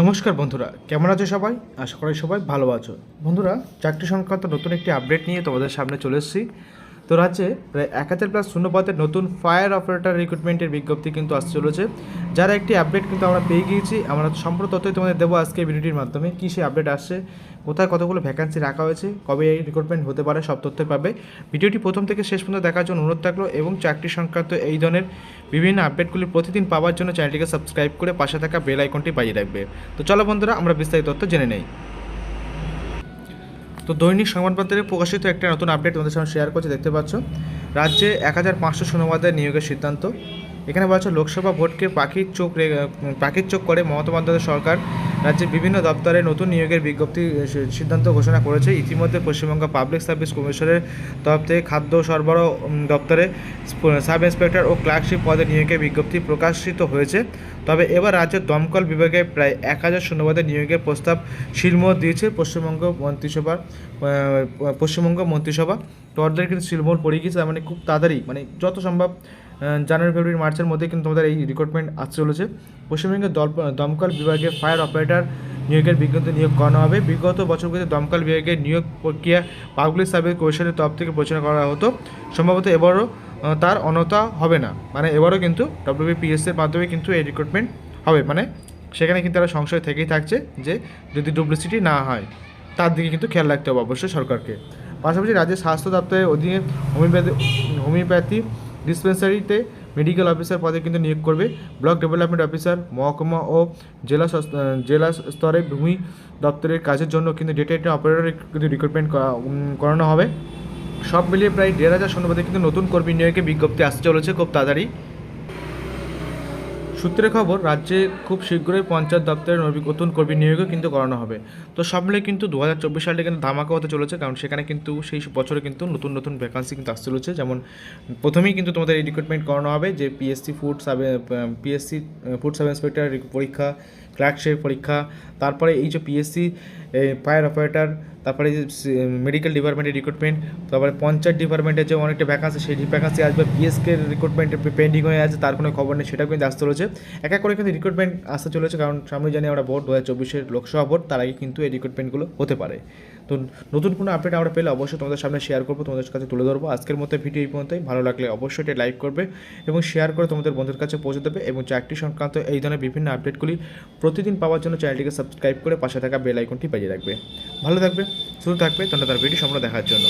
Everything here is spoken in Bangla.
নমস্কার বন্ধুরা, কেমন আছো সবাই? আশা করি সবাই ভালো আছো। বন্ধুরা, চাকরি সংক্রান্ত নতুন একটি আপডেট নিয়ে তোমাদের সামনে চলে এসেছি। তো রাজ্যে প্রায় এক হাজার প্লাস শূন্য পদের নতুন ফায়ার অপারেটর রিক্রুটমেন্টের বিজ্ঞপ্তি কিন্তু আসতে চলেছে। যার একটি আপডেট কিন্তু আমরা পেয়ে গিয়েছি, আমরা সম্পূর্ণ তথ্যই তোমাদের দেবো আজকে ভিডিওটির মাধ্যমে, কী সে আপডেট আসছে, কোথায় কতগুলো ভ্যাকান্সি রাখা হয়েছে, কবে এই রিক্রুটমেন্ট হতে পারে, সব তথ্য পাবে। ভিডিওটি প্রথম থেকে শেষ পর্যন্ত দেখার জন্য অনুরোধ থাকল এবং চাকরি সংক্রান্ত এই ধরনের বিভিন্ন আপডেটগুলি প্রতিদিন পাওয়ার জন্য চ্যানেলটিকে সাবস্ক্রাইব করে পাশে থাকা বেল আইকনটি বাজিয়ে রাখবে। তো চলো বন্ধুরা, আমরা বিস্তারিত তথ্য জেনে নেই। তো দৈনিক সংবাদপত্রে প্রকাশিত একটা নতুন আপডেট তোমাদের সঙ্গে শেয়ার করছে, দেখতে পাচ্ছ। রাজ্যে এক হাজার পাঁচশো শূন্যবাদের নিয়োগের সিদ্ধান্ত। এখানে বলা হচ্ছে লোকসভা ভোটকে পাখির চোখ পাখির চোখ করে মমতা বন্দ্যোপাধ্যায় সরকার রাজ্যের বিভিন্ন দপ্তরে নতুন নিয়োগের বিজ্ঞপ্তি সিদ্ধান্ত ঘোষণা করেছে। ইতিমধ্যে পশ্চিমবঙ্গ পাবলিক সার্ভিস কমিশনের তরফ থেকে খাদ্য সরবরাহ দপ্তরে সাব ইন্সপেক্টর ও ক্লার্কশিপ পদে নিয়োগের বিজ্ঞপ্তি প্রকাশিত হয়েছে। তবে এবার রাজ্যের দমকল বিভাগে প্রায় এক হাজার শূন্যবাদের নিয়োগের প্রস্তাব শিলমোহর দিয়েছে পশ্চিমবঙ্গ মন্ত্রিসভার পশ্চিমবঙ্গ মন্ত্রিসভা। তো ওদের কিন্তু শিলমোহর পড়ে গিয়েছে মানে খুব তাড়াতাড়ি মানে যত সম্ভব জানুয়ারি, ফেব্রুয়ারি, মার্চের মধ্যে কিন্তু তোমাদের এই রিক্রুটমেন্ট আসতে চলেছে। পশ্চিমবঙ্গের দমকল বিভাগে ফায়ার অপারেটর নিয়োগের বিজ্ঞপ্তি নিয়োগ করানো হবে। বিগত বছরগুলিতে দমকল বিভাগের নিয়োগ প্রক্রিয়া পাবলিক সার্ভিস কমিশনের তরফ থেকে পরিচালনা করা হতো। সম্ভবত এবারও তার অনতা হবে না। মানে এবারও কিন্তু ডব্লিউবিপিএস এর মাধ্যমে কিন্তু এই রিক্রুটমেন্ট হবে। মানে সেখানে কিন্তু তারা সংশয় থেকেই থাকছে যে যদি ডুপ্লিসিটি না হয়, তার দিকে কিন্তু খেয়াল রাখতে হবে অবশ্যই সরকারকে। পাশাপাশি রাজ্যের স্বাস্থ্য দপ্তরের অধীনে হোমিওপ্যাথি হোমিওপ্যাথি ডিসপেন্সারিতে মেডিকেল অফিসার পদে কিন্তু নিয়োগ করবে। ব্লক ডেভেলপমেন্ট অফিসার মহকুমা ও জেলা জেলা স্তরে ভূমি দপ্তরের কাজের জন্য কিন্তু ডেটা এন্ট্রি অপারেটর কিন্তু রিক্রুটমেন্ট করানো হবে। সব মিলিয়ে প্রায় দেড় হাজার শূন্যপদে কিন্তু নতুন কর্মী নিয়োগে বিজ্ঞপ্তি আসতে চলেছে খুব তাড়াতাড়ি। সূত্রে খবর, রাজ্যে খুব শীঘ্রই পঞ্চায়েত দপ্তরের নবী- নতুন কর্মী নিয়োগও কিন্তু করানো হবে। তো সব মিলে কিন্তু দু হাজার চব্বিশ সালটা কিন্তু ধামাকা হতে চলেছে, কারণ সেখানে কিন্তু সেই বছরে কিন্তু নতুন নতুন ভ্যাকান্সি কিন্তু আসতে চলেছে। যেমন প্রথমেই কিন্তু তোমাদের এই রিক্রুটমেন্ট করানো হবে যে PSC food sub PSC food sub inspector পরীক্ষা ক্লার্কশিপ পরীক্ষা, তারপরে এই যে পিএসসি ফায়ার অপারেটর তারপরে যে মেডিকেল ডিপার্টমেন্টের রিক্রুটমেন্ট তারপরে পঞ্চায়েত ডিপার্টমেন্টের যে অনেকটা ভ্যাকান্সি সেই ভ্যাকান্সি আসবে পিএসকের রিক্রুটমেন্ট পেন্ডিং হয়ে আছে, তার কোনো খবর নেই, সেটাও কিন্তু আসতে চলেছে। এক এক করে কিন্তু রিক্রুটমেন্ট আসতে চলেছে, কারণ সামনে জানি আমরা ভোট, দু হাজার চব্বিশের লোকসভা ভোট, তার আগে কিন্তু এই রিক্রুটমেন্টগুলো হতে পারে। তো নতুন কোনো আপডেট আমরা পেলে অবশ্যই তোমাদের সামনে শেয়ার করব, তোমাদের কাছে তুলে ধরবো। আজকের মতো ভিডিও এই পর্যন্তই। ভালো লাগলে অবশ্যই এটা লাইক করবে এবং শেয়ার করে তোমাদের বন্ধুর কাছে পৌঁছে দেবে এবং চাকরি সংক্রান্ত এই ধরনের বিভিন্ন আপডেটগুলি প্রতিদিন পাওয়ার জন্য চ্যানেলটিকে সাবস্ক্রাইব করে পাশে থাকা বেল আইকনটি বাজিয়ে রাখবে। ভালো থাকবে শুধু থাকবে তোমরা তার ভিডিও সম্পূর্ণ দেখার জন্য।